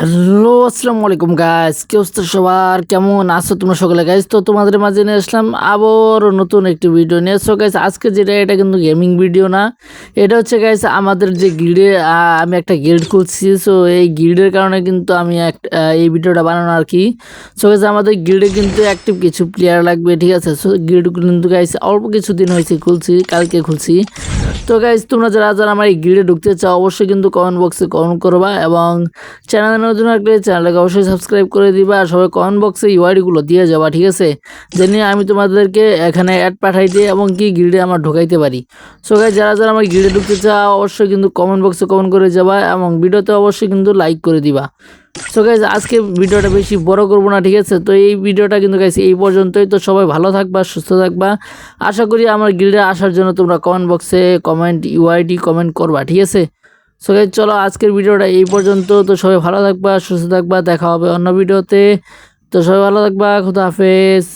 Hello, আসসালামু আলাইকুম guys কি অবস্থা সবার? কেমন আছো তোমরা সকলে? গাইস তো তোমাদের মাঝে নিয়ে আসলাম আবার নতুন একটি ভিডিও নিয়ে। সো গাইস আজকে যেটা, এটা কিন্তু গেমিং ভিডিও না। এটা হচ্ছে গাইস আমাদের যে গিল্ডে আমি একটা গিল্ড খুলছি। সো এই গিল্ডের কারণে কিন্তু আমি এই ভিডিওটা বানানো আর কি। সো গাইস আমাদের গিল্ডে কিন্তু অ্যাক্টিভ কিছু প্লেয়ার লাগবে, ঠিক আছে? সো গিল্ড কিন্তু গাইস অল্প কিছু দিন হয়েছে খুলছি, কালকে খুলছি। তো গাইজ তোমরা যারা যারা আমার এই গিল্ডে ঢুকতে চাও, অবশ্যই কিন্তু কমেন্ট বক্সে কমেন্ট করবা এবং চ্যানেলে নতুন থাকলে চ্যানেলটাকে অবশ্যই সাবস্ক্রাইব করে দিবা আর সবাই কমেন্ট বক্সে ইউআইডিগুলো দিয়ে যাবা, ঠিক আছে? যেন আমি তোমাদেরকে এখানে অ্যাড পাঠাইতে এবং কি গিল্ডে আমার ঢোকাইতে পারি। সো গাইজ যারা যারা আমার গিল্ডে ঢুকতে চাও, অবশ্যই কিন্তু কমেন্ট বক্সে কমেন্ট করে যাবা এবং ভিডিওতে অবশ্যই কিন্তু লাইক করে দিবা। সো গাইজ আজকে ভিডিওটা বেশি বড় করব না, ঠিক আছে? তো এই ভিডিওটা কিন্তু গাইজ এই পর্যন্তই। তো সবাই ভালো থাকবা, সুস্থ থাকবা। আশা করি আমার গিল্ডে আসার জন্য তোমরা কমেন্ট বক্সে কমেন্ট ইউআইডি কমেন্ট করবা, ঠিক আছে? সো গাইজ চলো আজকের ভিডিওটা এই পর্যন্ত। তো সবাই ভালো থাকবা, সুস্থ থাকবা। দেখা হবে অন্য ভিডিওতে। তো সবাই ভালো থাকবা, খুদা হাফেজ।